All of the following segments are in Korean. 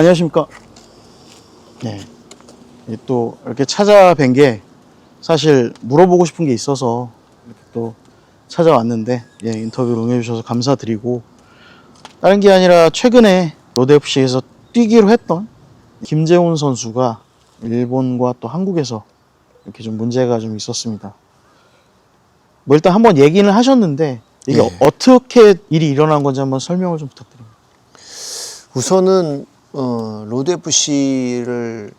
안녕하십니까. 네. 이또 이렇게 찾아뵌 게 사실 물어보고 싶은 게 있어서 이렇게 또 찾아왔는데 예, 인터뷰를 응해주셔서 감사드리고 다른 게 아니라 최근에 로드FC에서 뛰기로 했던 김재훈 선수가 일본과 또 한국에서 이렇게 좀 문제가 좀 있었습니다. 뭐 일단 한번 얘기는 하셨는데 이게 네. 어떻게 일이 일어난 건지 한번 설명을 좀 부탁드립니다. 우선은 어, 로드 FC를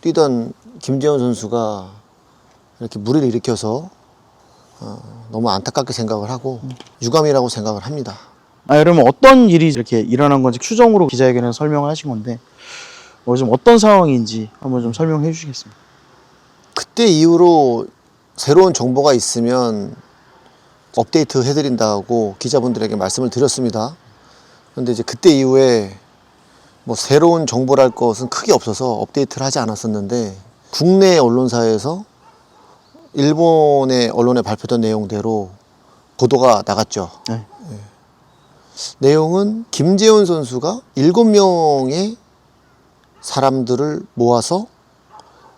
뛰던 김재원 선수가 이렇게 무리를 일으켜서 어, 너무 안타깝게 생각을 하고 유감이라고 생각을 합니다. 아, 그러면 어떤 일이 이렇게 일어난 건지 추정으로 기자회견에서 설명을 하신 건데, 뭐 좀 어떤 상황인지 한번 좀 설명해 주시겠습니까? 그때 이후로 새로운 정보가 있으면 업데이트 해드린다고 기자분들에게 말씀을 드렸습니다. 그런데 이제 그때 이후에 뭐 새로운 정보랄 것은 크게 없어서 업데이트를 하지 않았었는데 국내 언론사에서 일본의 언론에 발표된 내용대로 보도가 나갔죠. 네. 내용은 김재훈 선수가 일곱 명의 사람들을 모아서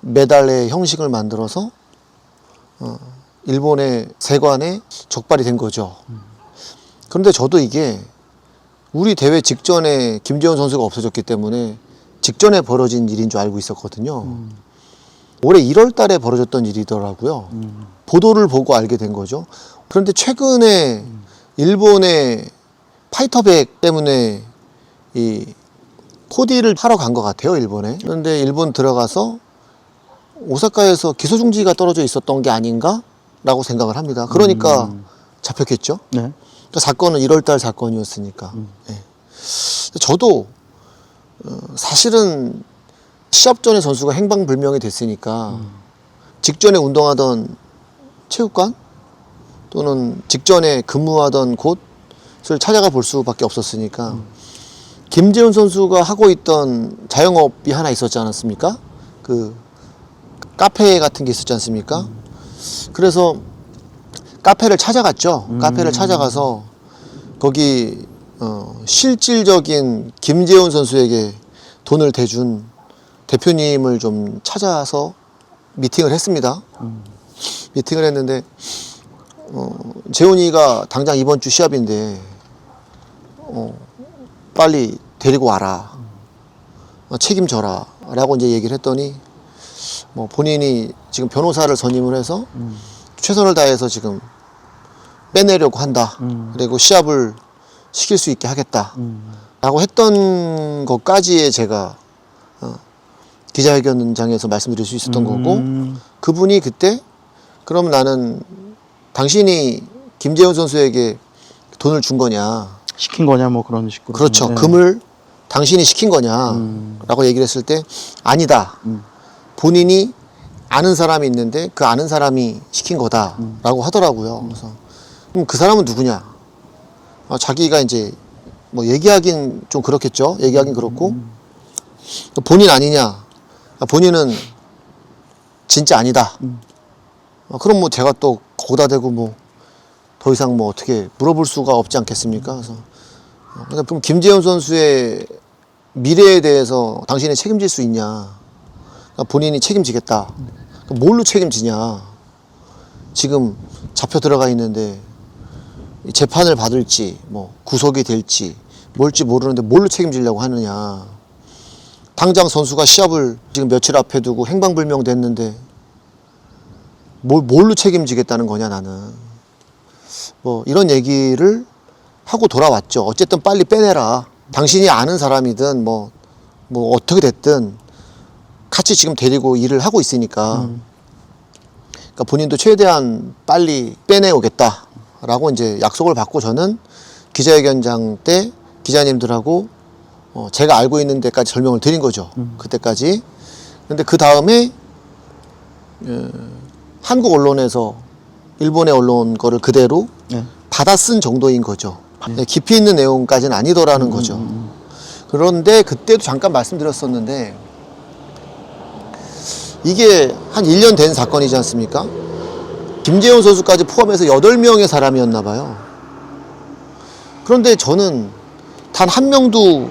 메달의 형식을 만들어서 어, 일본의 세관에 적발이 된 거죠. 그런데 저도 이게 우리 대회 직전에 김재훈 선수가 없어졌기 때문에 직전에 벌어진 일인 줄 알고 있었거든요. 올해 1월 달에 벌어졌던 일이더라고요. 보도를 보고 알게 된 거죠. 그런데 최근에 일본의 파이터백 때문에 이 코디를 하러 간 것 같아요, 일본에. 그런데 일본 들어가서 오사카에서 기소 중지가 떨어져 있었던 게 아닌가라고 생각을 합니다. 그러니까 잡혔겠죠. 네. 그러니까 사건은 1월달 사건이었으니까. 예. 저도 어, 사실은 시합 전에 선수가 행방불명이 됐으니까 직전에 운동하던 체육관 또는 직전에 근무하던 곳을 찾아가 볼 수밖에 없었으니까 김재훈 선수가 하고 있던 자영업이 하나 있었지 않았습니까? 그 카페 같은 게 있었지 않습니까? 그래서 카페를 찾아갔죠. 카페를 찾아가서 거기 어, 실질적인 김재훈 선수에게 돈을 대준 대표님을 좀 찾아서 미팅을 했습니다. 미팅을 했는데 어, 재훈이가 당장 이번 주 시합인데 어, 빨리 데리고 와라. 어, 책임져라. 라고 이제 얘기를 했더니 뭐 본인이 지금 변호사를 선임을 해서 최선을 다해서 지금 빼내려고 한다. 그리고 시합을 시킬 수 있게 하겠다. 라고 했던 것까지의 제가 어, 기자회견장에서 말씀드릴 수 있었던 거고 음, 그분이 그때 그럼 나는 당신이 김재훈 선수에게 돈을 준 거냐? 시킨 거냐 뭐 그런 식으로. 그렇죠. 네. 금을 당신이 시킨 거냐라고 얘기를 했을 때 아니다. 본인이 아는 사람이 있는데 그 아는 사람이 시킨 거다라고 하더라고요. 그래서 그럼 그 사람은 누구냐 아, 자기가 이제 뭐 얘기하긴 좀 그렇겠죠 얘기하긴 그렇고 본인 아니냐 아, 본인은 진짜 아니다 아, 그럼 뭐 제가 또 거기다 대고 뭐 더 이상 뭐 어떻게 물어볼 수가 없지 않겠습니까? 그래서 어, 그러니까 그럼 김재현 선수의 미래에 대해서 당신이 책임질 수 있냐? 그러니까 본인이 책임지겠다. 그럼 뭘로 책임지냐? 지금 잡혀 들어가 있는데 이 재판을 받을지 뭐 구속이 될지 뭘지 모르는데 뭘로 책임지려고 하느냐? 당장 선수가 시합을 지금 며칠 앞에 두고 행방불명 됐는데 뭘, 뭘로 책임지겠다는 거냐 나는. 뭐 이런 얘기를 하고 돌아왔죠. 어쨌든 빨리 빼내라. 당신이 아는 사람이든 뭐, 뭐 어떻게 됐든 같이 지금 데리고 일을 하고 있으니까. 그러니까 본인도 최대한 빨리 빼내오겠다 라고 이제 약속을 받고 저는 기자회견장 때 기자님들하고 어, 제가 알고 있는 데까지 설명을 드린 거죠 그때까지 근데 그 다음에 한국 언론에서 일본의 언론 거를 그대로 네. 받아 쓴 정도인 거죠. 네, 깊이 있는 내용까지는 아니더라는 거죠. 그런데 그때도 잠깐 말씀드렸었는데 이게 한 1년 된 사건이지 않습니까? 김재훈 선수까지 포함해서 8명의 사람이었나 봐요. 그런데 저는 단 한 명도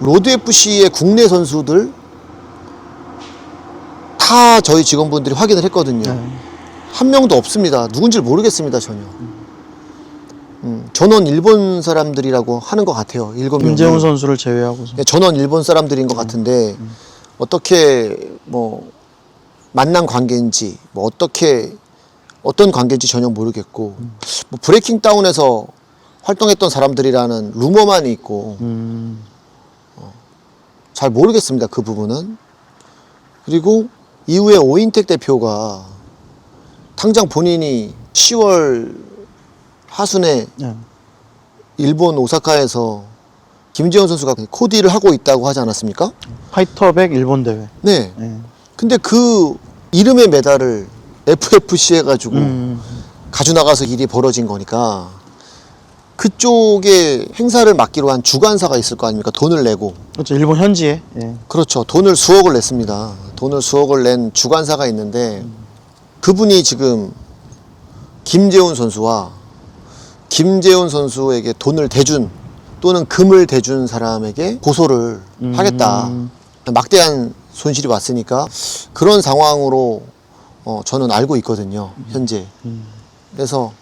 로드 FC의 국내 선수들 다 저희 직원분들이 확인을 했거든요. 네. 한 명도 없습니다. 누군지 모르겠습니다 전혀. 음, 전원 일본 사람들이라고 하는 것 같아요. 일곱 명. 김재훈 선수를 제외하고서. 예, 전원 일본 사람들인 것 같은데 어떻게 뭐 만난 관계인지 뭐 어떻게 어떤 관계인지 전혀 모르겠고 뭐 브레이킹 다운에서 활동했던 사람들이라는 루머만 있고 음, 잘 모르겠습니다 그 부분은 그리고 이후에 오인택 대표가 당장 본인이 10월 하순에 네. 일본 오사카에서 김지현 선수가 코디를 하고 있다고 하지 않았습니까? 파이터백 일본 대회. 네. 네. 근데 그 이름의 메달을 FFC 해가지고 음, 가져 나가서 일이 벌어진 거니까 그쪽에 행사를 맡기로 한 주관사가 있을 거 아닙니까? 돈을 내고. 그렇죠. 일본 현지에. 예. 그렇죠. 돈을 수억을 냈습니다. 돈을 수억을 낸 주관사가 있는데 그분이 지금 김재훈 선수와 김재훈 선수에게 돈을 대준 또는 금을 대준 사람에게 고소를 음. 하겠다. 막대한 손실이 왔으니까 그런 상황으로 어, 저는 알고 있거든요. 현재. 음. 그래서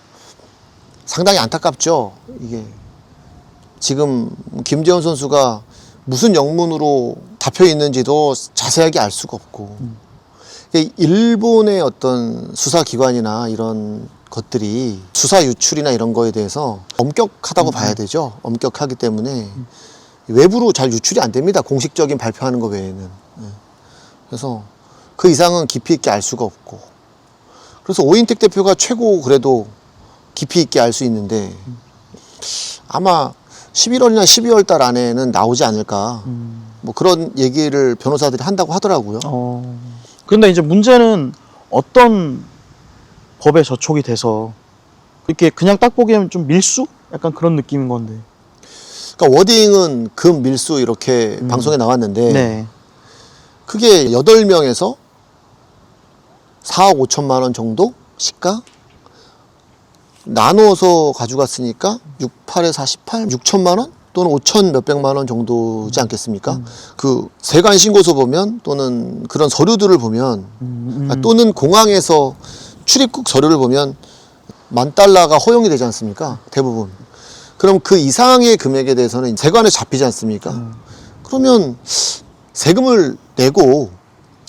상당히 안타깝죠. 이게 지금 김재훈 선수가 무슨 영문으로 잡혀 있는지도 자세하게 알 수가 없고 일본의 어떤 수사 기관이나 이런 것들이 수사 유출이나 이런 거에 대해서 엄격하다고 봐야 되죠. 엄격하기 때문에 외부로 잘 유출이 안 됩니다. 공식적인 발표하는 거 외에는. 네. 그래서 그 이상은 깊이 있게 알 수가 없고. 그래서 오인택 대표가 최고 그래도 깊이 있게 알 수 있는데 아마 11월이나 12월 달 안에는 나오지 않을까. 뭐 그런 얘기를 변호사들이 한다고 하더라고요. 어. 근데 이제 문제는 어떤 법에 저촉이 돼서 이렇게 그냥 딱 보기에는 좀 밀수? 약간 그런 느낌인 건데. 그러니까 워딩은 금 밀수 이렇게 방송에 나왔는데 네. 그게 8명에서 4억 5천만 원 정도 시가 나눠서 가져갔으니까 6, 8에 48, 6천만 원 또는 5천 몇백만 원 정도지 않겠습니까? 그 세관 신고서 보면 또는 그런 서류들을 보면 음, 아, 또는 공항에서 출입국 서류를 보면 만 달러가 허용이 되지 않습니까? 대부분. 그럼 그 이상의 금액에 대해서는 세관에 잡히지 않습니까? 그러면 세금을 내고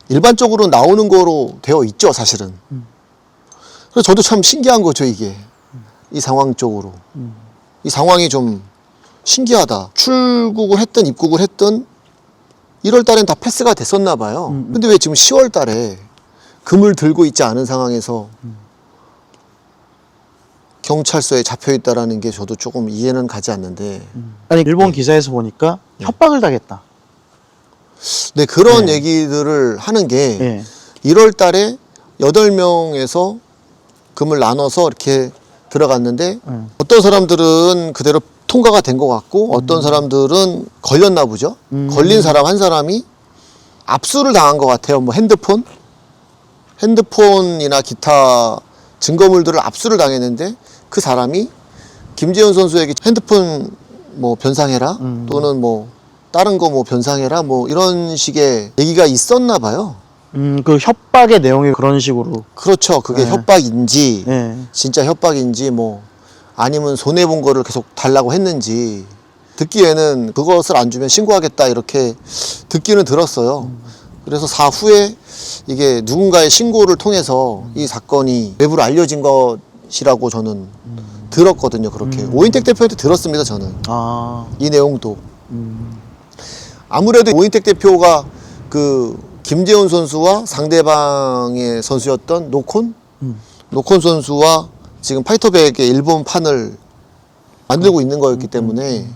일반적으로 나오는 거로 되어 있죠, 사실은. 그래서 저도 참 신기한 거죠, 이게. 이 상황 쪽으로. 이 상황이 좀 신기하다. 출국을 했든 입국을 했든 1월 달엔 다 패스가 됐었나 봐요. 근데 왜 지금 10월 달에 금을 들고 있지 않은 상황에서 경찰서에 잡혀 있다라는 게 저도 조금 이해는 가지 않는데. 아니 일본 기사에서 보니까 협박을 당했다. 네, 그런 네. 얘기들을 하는 게 예. 1월 달에 8명에서 금을 나눠서 이렇게 들어갔는데 예. 어떤 사람들은 그대로 통과가 된 것 같고 어떤 사람들은 걸렸나 보죠. 음. 걸린 사람 한 사람이 압수를 당한 것 같아요. 뭐 핸드폰, 핸드폰이나 기타 증거물들을 압수를 당했는데 그 사람이 김재현 선수에게 핸드폰 뭐 변상해라 음. 또는 뭐 다른 거 뭐 변상해라 뭐 이런 식의 얘기가 있었나 봐요. 음, 그 협박의 내용이 그런 식으로. 그렇죠. 그게 네. 협박인지 예. 진짜 협박인지 뭐 아니면 손해 본 거를 계속 달라고 했는지 듣기에는 그것을 안 주면 신고하겠다 이렇게 듣기는 들었어요. 그래서 사후에 이게 누군가의 신고를 통해서 이 사건이 외부로 알려진 것이라고 저는 들었거든요. 그렇게 오인택 대표한테 들었습니다. 저는 아. 이 내용도 음. 아무래도 오인택 대표가 그 김재훈 선수와 상대방의 선수였던 노콘 음. 노콘 선수와 지금 파이터백의 일본 판을 만들고 있는 거였기 때문에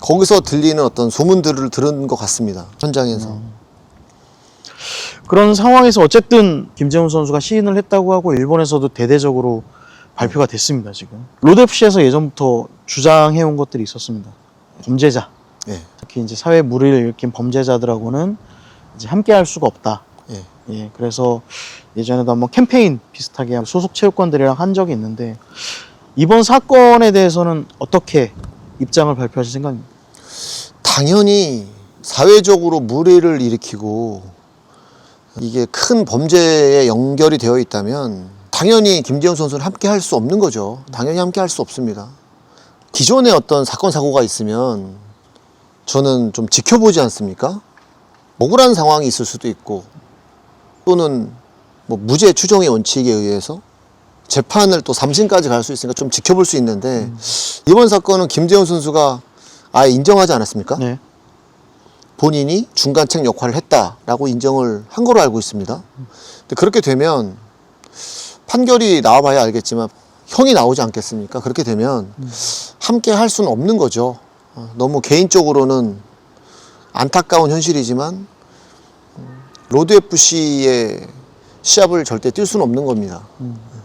거기서 들리는 어떤 소문들을 들은 것 같습니다. 현장에서. 그런 상황에서 어쨌든 김재훈 선수가 시인을 했다고 하고 일본에서도 대대적으로 발표가 됐습니다 지금 로드FC에서 예전부터 주장해온 것들이 있었습니다 범죄자 예. 특히 이제 사회 무리를 일으킨 범죄자들하고는 이제 함께 할 수가 없다 예. 예 그래서 예전에도 한번 캠페인 비슷하게 소속 체육관들이랑 한 적이 있는데 이번 사건에 대해서는 어떻게 입장을 발표하실 생각입니까? 당연히 사회적으로 무리를 일으키고 이게 큰 범죄에 연결이 되어 있다면 당연히 김재훈 선수는 함께 할 수 없는 거죠. 당연히 함께 할 수 없습니다. 기존에 어떤 사건 사고가 있으면 저는 좀 지켜보지 않습니까? 억울한 상황이 있을 수도 있고 또는 뭐 무죄 추정의 원칙에 의해서 재판을 또 3심까지 갈 수 있으니까 좀 지켜볼 수 있는데 이번 사건은 김재훈 선수가 아예 인정하지 않았습니까? 네. 본인이 중간책 역할을 했다라고 인정을 한 거로 알고 있습니다. 근데 그렇게 되면 판결이 나와봐야 알겠지만 형이 나오지 않겠습니까? 그렇게 되면 함께 할 수는 없는 거죠. 어, 너무 개인적으로는 안타까운 현실이지만 음, 로드 FC의 시합을 절대 뛸 수는 없는 겁니다.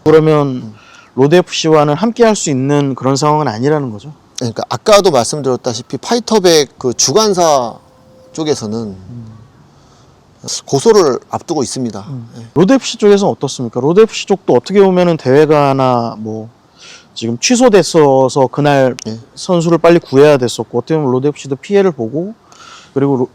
그러면 로드 FC와는 함께 할 수 있는 그런 상황은 아니라는 거죠. 그러니까 아까도 말씀드렸다시피 파이터백 그 주관사 쪽에서는 고소를 앞두고 있습니다. 예. 로드 FC 쪽에서는 어떻습니까? 로드 FC 쪽도 어떻게 보면은 대회가 하나 뭐 지금 취소됐어서 그날 예. 선수를 빨리 구해야 됐었고 어떻게 보면 로드 FC도 피해를 보고 그리고 로-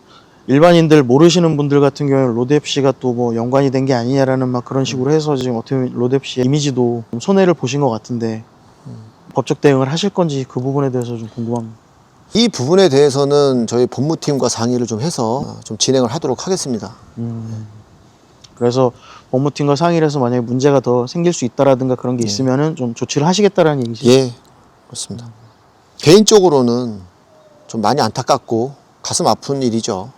일반인들 모르시는 분들 같은 경우에 로드 FC가 또 뭐 연관이 된 게 아니냐라는 막 그런 식으로 해서 지금 어떻게 보면 로드 FC의 이미지도 좀 손해를 보신 것 같은데 법적 대응을 하실 건지 그 부분에 대해서 좀 궁금합니다. 이 부분에 대해서는 저희 법무팀과 상의를 좀 해서 어, 좀 진행을 하도록 하겠습니다. 그래서 법무팀과 상의를 해서 만약에 문제가 더 생길 수 있다라든가 그런 게 있으면은 좀 조치를 하시겠다라는 얘기시죠. 예, 그렇습니다. 개인적으로는 좀 많이 안타깝고 가슴 아픈 일이죠.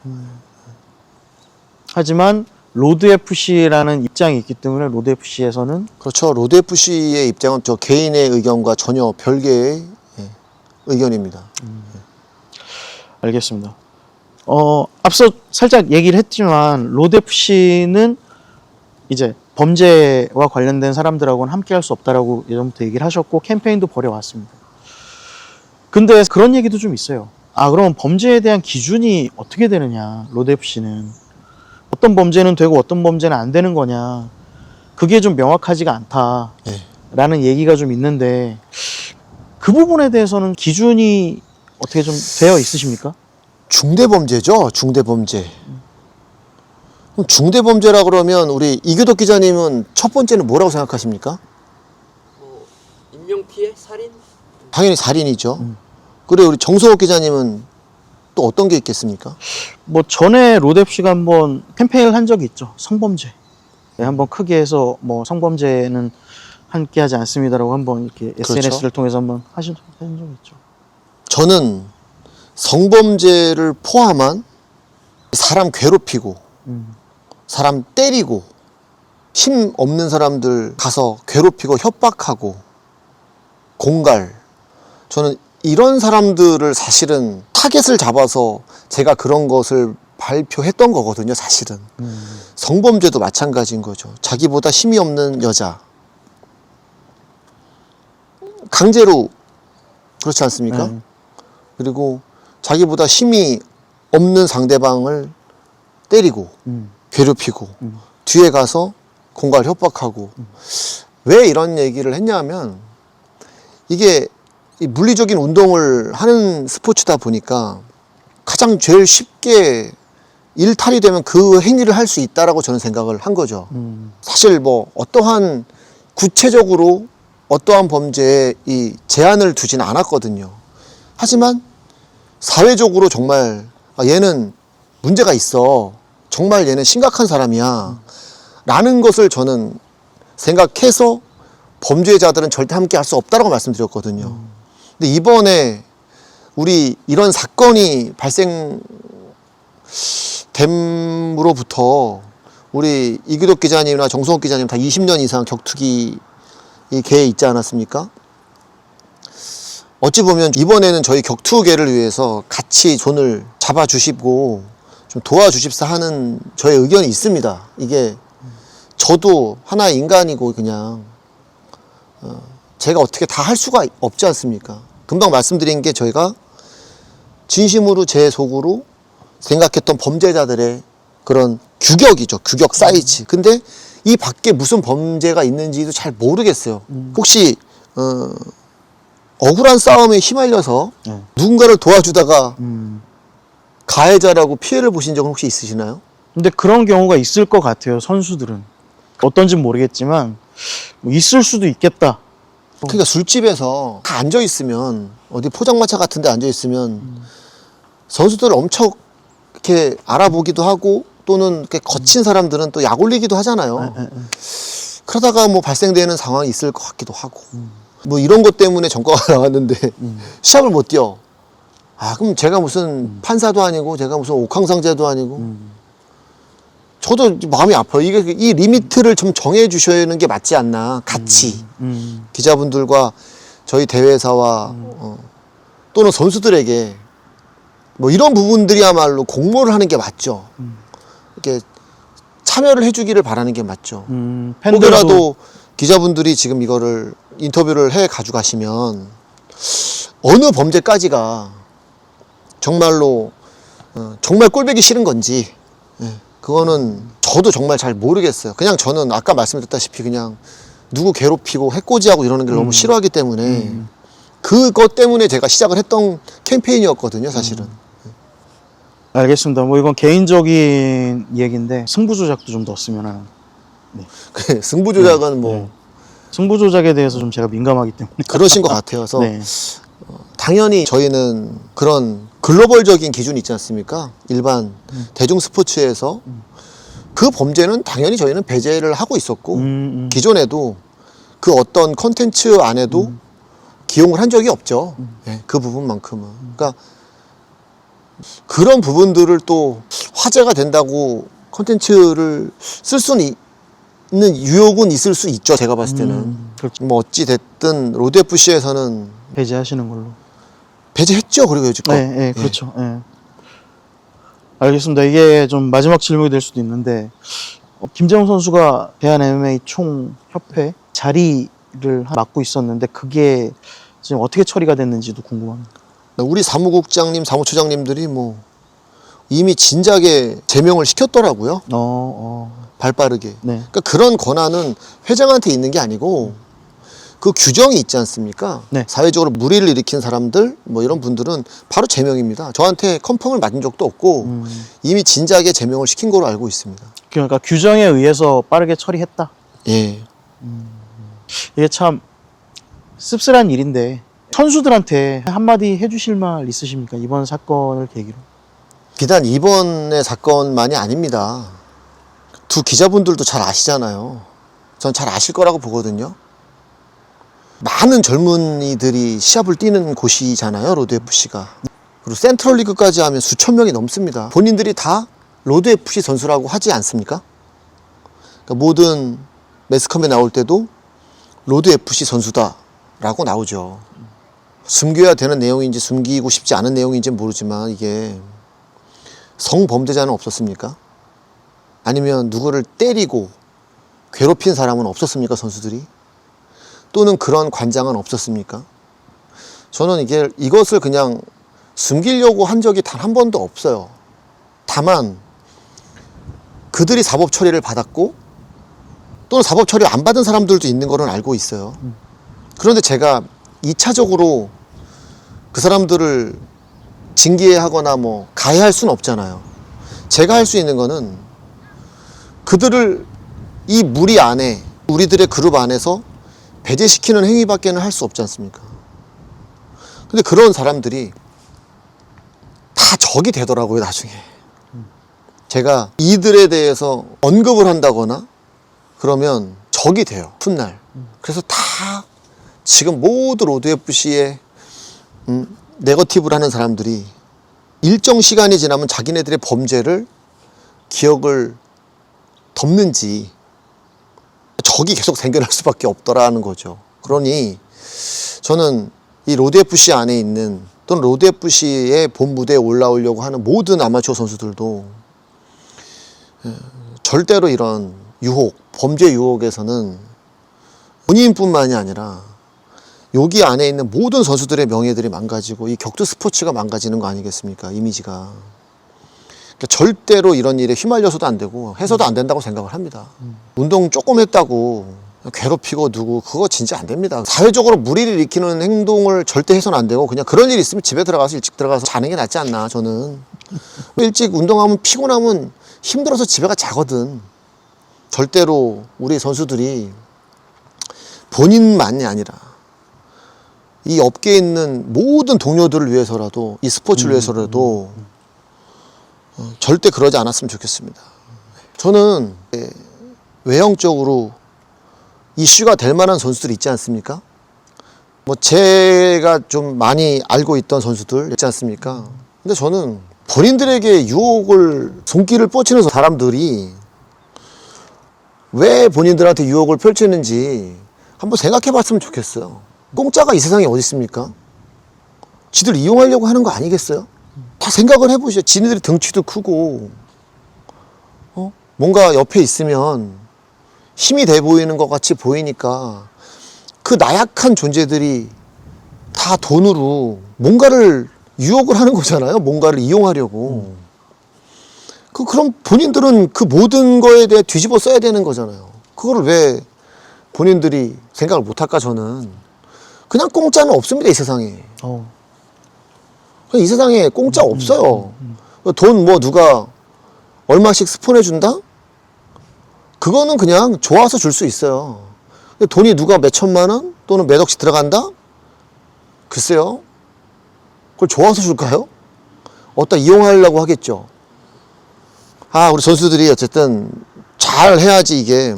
하지만 로드 FC라는 입장이 있기 때문에 로드 FC에서는 그렇죠. 로드 FC의 입장은 저 개인의 의견과 전혀 별개의 예, 의견입니다. 알겠습니다. 어, 앞서 살짝 얘기를 했지만 로드 FC는 이제 범죄와 관련된 사람들하고는 함께 할 수 없다라고 예전부터 얘기를 하셨고 캠페인도 벌여왔습니다. 근데 그런 얘기도 좀 있어요. 아, 그럼 범죄에 대한 기준이 어떻게 되느냐, 로드 FC는. 어떤 범죄는 되고 어떤 범죄는 안 되는 거냐. 그게 좀 명확하지가 않다. 예. 라는 얘기가 좀 있는데 그 부분에 대해서는 기준이 어떻게 좀 되어 있으십니까? 중대범죄죠. 중대범죄. 그럼 중대범죄라 그러면 우리 이교덕 기자님은 첫 번째는 뭐라고 생각하십니까? 뭐 인명 피해, 살인, 당연히 살인이죠. 그리고 우리 정성욱 기자님은 또 어떤 게 있겠습니까? 뭐 전에 로뎁 씨가 한번 캠페인을 한 적이 있죠. 성범죄. 네, 한번 크게 해서 뭐 성범죄는 함께 하지 않습니다라고 한번 이렇게 그렇죠. SNS를 통해서 한번 하신 하신 적이 있죠. 저는 성범죄를 포함한 사람 괴롭히고 음. 사람 때리고 힘 없는 사람들 가서 괴롭히고 협박하고 공갈 저는 이런 사람들을 사실은 타겟을 잡아서 제가 그런 것을 발표했던 거거든요 사실은 성범죄도 마찬가지인 거죠 자기보다 힘이 없는 여자 강제로 그렇지 않습니까? 네. 그리고 자기보다 힘이 없는 상대방을 때리고 음. 괴롭히고 뒤에 가서 공갈 협박하고 왜 이런 얘기를 했냐면 이게 이 물리적인 운동을 하는 스포츠다 보니까 가장 제일 쉽게 일탈이 되면 그 행위를 할 수 있다라고 저는 생각을 한 거죠. 음. 사실 뭐 어떠한 구체적으로 어떠한 범죄에 이 제한을 두진 않았거든요. 하지만 사회적으로 정말 아, 얘는 문제가 있어. 정말 얘는 심각한 사람이야. 라는 것을 저는 생각해서 범죄자들은 절대 함께 할 수 없다라고 말씀드렸거든요. 근데 이번에 우리 이런 사건이 발생됨으로부터 우리 이규덕 기자님이나 정성욱 기자님 다 20년 이상 격투기 이 계에 있지 않았습니까? 어찌 보면 이번에는 저희 격투계를 위해서 같이 손을 잡아주시고 좀 도와주십사 하는 저의 의견이 있습니다. 이게 저도 하나의 인간이고 그냥 어, 제가 어떻게 다 할 수가 없지 않습니까? 금방 말씀드린 게 저희가 진심으로 제 속으로 생각했던 범죄자들의 그런 규격이죠. 규격 사이즈. 근데 이 밖에 무슨 범죄가 있는지도 잘 모르겠어요. 혹시 어, 억울한 싸움에 휘말려서 네. 누군가를 도와주다가 음. 가해자라고 피해를 보신 적은 혹시 있으시나요? 근데 그런 경우가 있을 것 같아요. 선수들은 어떤지 모르겠지만 뭐 있을 수도 있겠다. 그러니까 술집에서 다 앉아 있으면 어디 포장마차 같은 데 앉아 있으면 선수들을 엄청 이렇게 알아보기도 하고 또는 이렇게 거친 사람들은 또 약 올리기도 하잖아요. 에, 에. 그러다가 뭐 발생되는 상황이 있을 것 같기도 하고 뭐 이런 것 때문에 전과가 나왔는데 시합을 못 뛰어. 아 그럼 제가 무슨 판사도 아니고 제가 무슨 옥황상제도 아니고 저도 마음이 아파요. 이게 이 리미트를 좀 정해 주셔야 하는 게 맞지 않나 같이 음, 기자분들과 저희 대회사와 어, 또는 선수들에게 뭐 이런 부분들이야말로 공모를 하는 게 맞죠. 이렇게 참여를 해주기를 바라는 게 맞죠. 음, 팬들도 혹여라도 기자분들이 지금 이거를 인터뷰를 해 가져가시면 어느 범죄까지가 정말로 어, 정말 꼴보기 싫은 건지 예, 그거는 저도 정말 잘 모르겠어요. 그냥 저는 아까 말씀드렸다시피 그냥 누구 괴롭히고 해코지하고 이러는 걸 너무 싫어하기 때문에 그것 때문에 제가 시작을 했던 캠페인이었거든요, 사실은. 알겠습니다. 뭐 이건 개인적인 얘기인데 승부 조작도 좀 넣었으면 하는. 그 승부 조작은 뭐 네. 승부 조작에 대해서 좀 제가 민감하기 때문에. 그러신 것 같아요. 그래서 네. 당연히 저희는 그런 글로벌적인 기준이 있지 않습니까? 일반 대중 스포츠에서 그 범죄는 당연히 저희는 배제를 하고 있었고 음, 음. 기존에도 그 어떤 컨텐츠 안에도 기용을 한 적이 없죠. 예, 그 부분만큼은. 그러니까 그런 부분들을 또 화제가 된다고 컨텐츠를 쓸 수는 이- 있는 유혹은 있을 수 있죠. 제가 봤을 때는. 음, 그렇죠. 뭐 어찌 됐든 로드 FC에서는 배제하시는 걸로. 배제했죠. 그리고 여지껏. 네, 네, 그렇죠. 예. 알겠습니다. 이게 좀 마지막 질문이 될 수도 있는데 어, 김재웅 선수가 대한 MMA 총 협회 자리를 맡고 있었는데 그게 지금 어떻게 처리가 됐는지도 궁금합니다. 우리 사무국장님, 사무처장님들이 뭐 이미 진작에 제명을 시켰더라고요. 어, 어, 발 빠르게. 네. 그러니까 그런 권한은 회장한테 있는 게 아니고 그 규정이 있지 않습니까? 네. 사회적으로 무리를 일으킨 사람들 뭐 이런 분들은 바로 제명입니다. 저한테 컨펌을 맞은 적도 없고 음. 이미 진작에 제명을 시킨 걸로 알고 있습니다. 그러니까 규정에 의해서 빠르게 처리했다. 예. 이게 참 씁쓸한 일인데 선수들한테 한마디 해주실 말 있으십니까? 이번 사건을 계기로. 비단 이번의 사건만이 아닙니다. 두 기자분들도 잘 아시잖아요. 전 잘 아실 거라고 보거든요. 많은 젊은이들이 시합을 뛰는 곳이잖아요, 로드 FC가. 그리고 센트럴 리그까지 하면 수천 명이 넘습니다. 본인들이 다 로드 FC 선수라고 하지 않습니까? 그러니까 모든 매스컴에 나올 때도 로드 FC 선수다 라고 나오죠. 숨겨야 되는 내용인지 숨기고 싶지 않은 내용인지 모르지만 이게 성범죄자는 없었습니까? 아니면 누구를 때리고 괴롭힌 사람은 없었습니까, 선수들이? 또는 그런 관장은 없었습니까? 저는 이게 이것을 그냥 숨기려고 한 적이 단 한 번도 없어요. 다만 그들이 사법 처리를 받았고 또는 사법 처리를 안 받은 사람들도 있는 거는 알고 있어요. 그런데 제가 2차적으로 그 사람들을 징계하거나 뭐 가해할 수는 없잖아요. 제가 할 수 있는 거는 그들을 이 무리 안에 우리들의 그룹 안에서 배제시키는 행위밖에는 할 수 없지 않습니까? 근데 그런 사람들이 다 적이 되더라고요, 나중에. 제가 이들에 대해서 언급을 한다거나 그러면 적이 돼요, 훗날. 그래서 다 지금 모두 로드 FC의 음, 네거티브를 하는 사람들이 일정 시간이 지나면 자기네들의 범죄를 기억을 덮는지 적이 계속 생겨날 수밖에 없더라는 거죠. 그러니 저는 이 로드 FC 안에 있는 또는 로드 FC의 본 무대에 올라오려고 하는 모든 아마추어 선수들도 에, 절대로 이런 유혹, 범죄 유혹에서는 본인뿐만이 아니라 여기 안에 있는 모든 선수들의 명예들이 망가지고 이 격투 스포츠가 망가지는 거 아니겠습니까? 이미지가. 그러니까 절대로 이런 일에 휘말려서도 안 되고 해서도 안 된다고 생각을 합니다. 운동 조금 했다고 괴롭히고 누구 그거 진짜 안 됩니다. 사회적으로 무리를 일으키는 행동을 절대 해서는 안 되고 그냥 그런 일 있으면 집에 들어가서 일찍 들어가서 자는 게 낫지 않나 저는 일찍 운동하면 피곤하면 힘들어서 집에 가 자거든. 절대로 우리 선수들이 본인만이 아니라 이 업계에 있는 모든 동료들을 위해서라도 이 스포츠를 위해서라도 어, 절대 그러지 않았으면 좋겠습니다. 저는 예, 외형적으로 이슈가 될 만한 선수들 있지 않습니까? 뭐 제가 좀 많이 알고 있던 선수들 있지 않습니까? 근데 저는 본인들에게 유혹을 손길을 뻗치는 사람들이 왜 본인들한테 유혹을 펼치는지 한번 생각해 봤으면 좋겠어요. 공짜가 이 세상에 어디 있습니까? 지들 이용하려고 하는 거 아니겠어요? 다 생각을 해보시죠. 지네들이 덩치도 크고, 어? 뭔가 옆에 있으면 힘이 돼 보이는 것 같이 보이니까 그 나약한 존재들이 다 돈으로 뭔가를 유혹을 하는 거잖아요. 뭔가를 이용하려고. 그, 그럼 본인들은 그 모든 거에 대해 뒤집어 써야 되는 거잖아요. 그거를 왜 본인들이 생각을 못 할까, 저는. 그냥 공짜는 없습니다, 이 세상에. 어. 이 세상에 공짜 없어요. 돈 뭐 누가 얼마씩 스폰해 준다? 그거는 그냥 좋아서 줄 수 있어요. 돈이 누가 몇 천만 원 또는 몇 억씩 들어간다? 글쎄요. 그걸 좋아서 줄까요? 어디다 이용하려고 하겠죠. 아, 우리 선수들이 어쨌든 잘 해야지 이게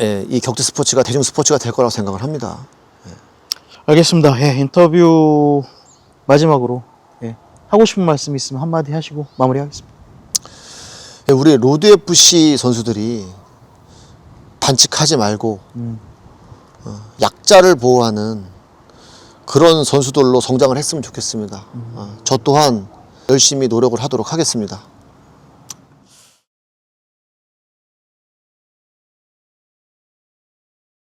예, 이 격투 스포츠가 대중 스포츠가 될 거라고 생각을 합니다. 알겠습니다. 예, 인터뷰 마지막으로 예, 하고 싶은 말씀 있으면 한마디 하시고 마무리하겠습니다. 예, 우리 로드 FC 선수들이 반칙하지 말고 어, 약자를 보호하는 그런 선수들로 성장을 했으면 좋겠습니다. 어, 저 또한 열심히 노력을 하도록 하겠습니다.